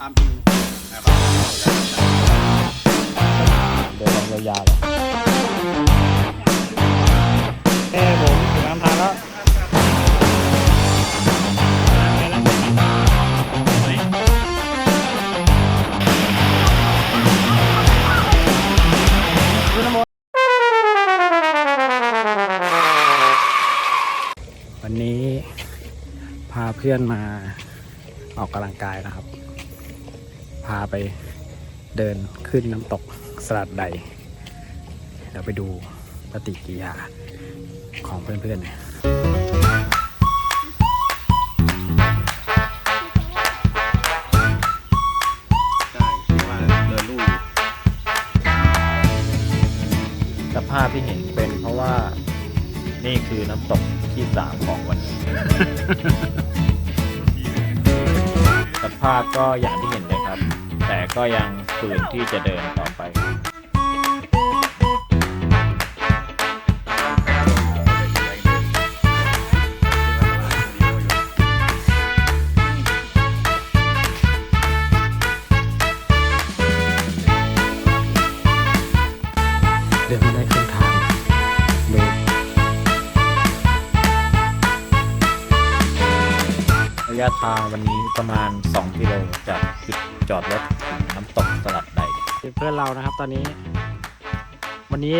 ตามจริงนะครับเดินลงยาวๆเลยเอ้ผมถึงน้ำทานแล้ววันนี้พาเพื่อนมาออกกำลังกายนะครับ พาไปเดินขึ้นน้ำตกสลัดใดเดี๋ยวไปดูปฏิกิริยาของเพื่อนๆน่อยใช่คิดว่าเดินลู่สภาพที่เห็นเป็นเพราะว่านี่คือน้ำตกที่สามของวันนี้ สภาพก็อย่างที่ ก็ยังฝืนที่จะเดินต่อ ระยะทางวันนี้ประมาณ 2 กิโลจากจุดจอดรถถึงน้ำตกสลัดใดเพื่อนเรานะครับตอนนี้ วันนี้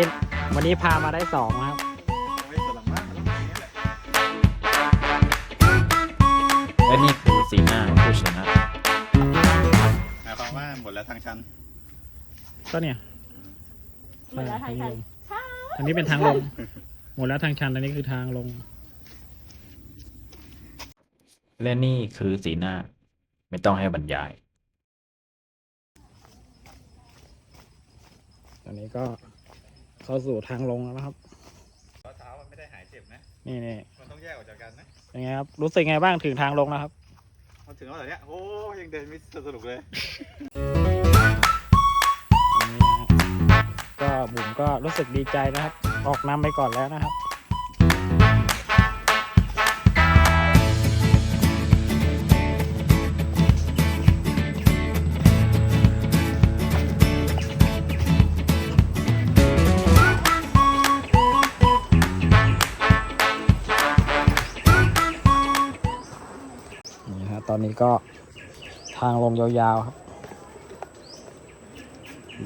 วันนี้พามาได้สองนะครับไม่สลังมากและนี่คือสีหน้าผู้ชนะหมายความว่าหมดแล้วทางชันก็เนี่ยหมดแล้วทางชันอันนี้เป็นทางลง หมดแล้วทางชันอันนี้คือทางลง และนี่คือสีหน้า ไม่ต้องให้บรรยาย ตอนนี้ก็เข้าสู่ทางลงแล้วนะครับเท้ามันไม่ได้หายเจ็บนะ นี่นี่มันต้องแยกออกจากกันนะเป็นไงครับ รู้สึกไงบ้างถึงทางลงแล้วครับมาถึงแล้วเหรอเนี่ยโอ้ยังเดินไม่สนุกเลยอันนี้นะฮะก็บุ๋มก็รู้สึกดีใจนะครับ ออกนำไปก่อนแล้วนะครับ ตอนนี้ก็ทางลงยาวๆครับ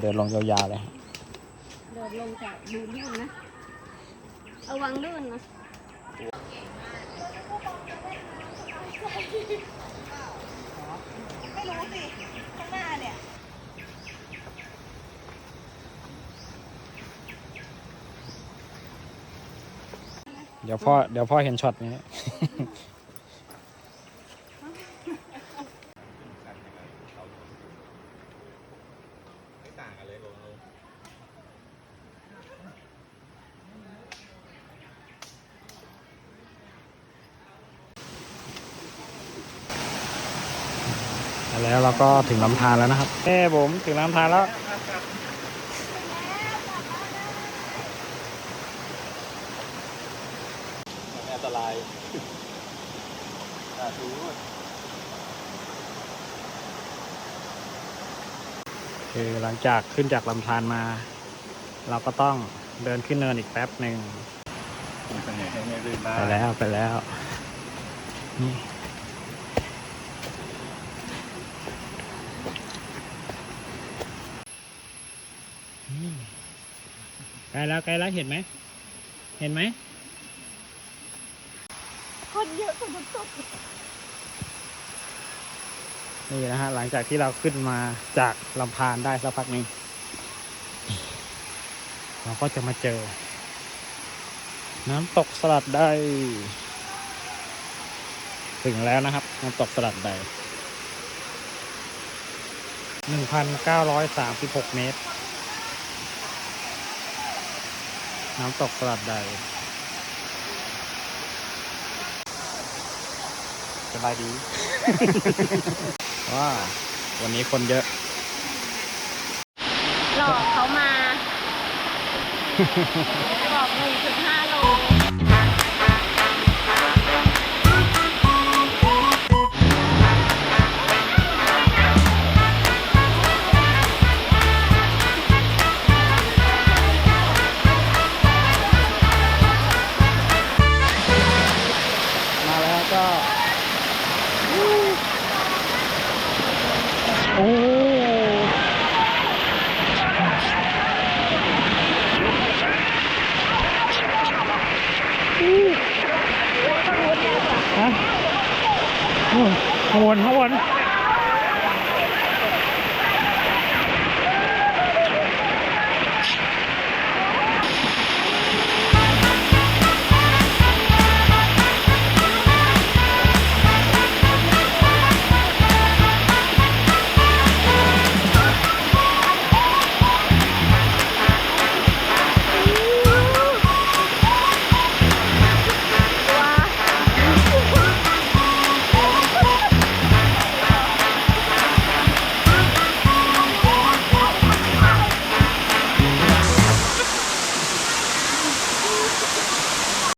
เดินลงยาวๆเลยฮะเดินลงจากดูลื่นนะระวังลื่นนะไม่รู้สิข้างหน้าเนี่ยเดี๋ยวพ่อเดี๋ยวพ่อเห็นช็อตนี้ ไม่ต่างกันเลยลงลงแล้วเราก็ถึงลำธารแล้วนะครับเอ้ผมถึงลำธารแล้ว อันตรายอ่าดู คือหลังจากขึ้นจากลำธารมา เราก็ต้องเดินขึ้นเนินอีกแป๊บหนึ่งเป็นไงให้ไม่ลื่นบ้างไปแล้วไปแล้วนี่อืมใกล้แล้วใกล้แล้วเห็นไหม เห็นไหมคนเยอะสุด นี่นะฮะหลังจากที่เราขึ้นมาจากลำพานได้สักพักนึงเราก็จะมาเจอ น้ำตกสลัดได้ ถึงแล้วนะครับ น้ำตกสลัดใดหนึ่งพันเก้าร้อยสามสิบหกเมตร น้ำตกสลัดใดสบายดี ว่าวันนี้คนเยอะๆหลอกเขามา บอกหนึ่งถึงห้าโล ข้างบนข้างบน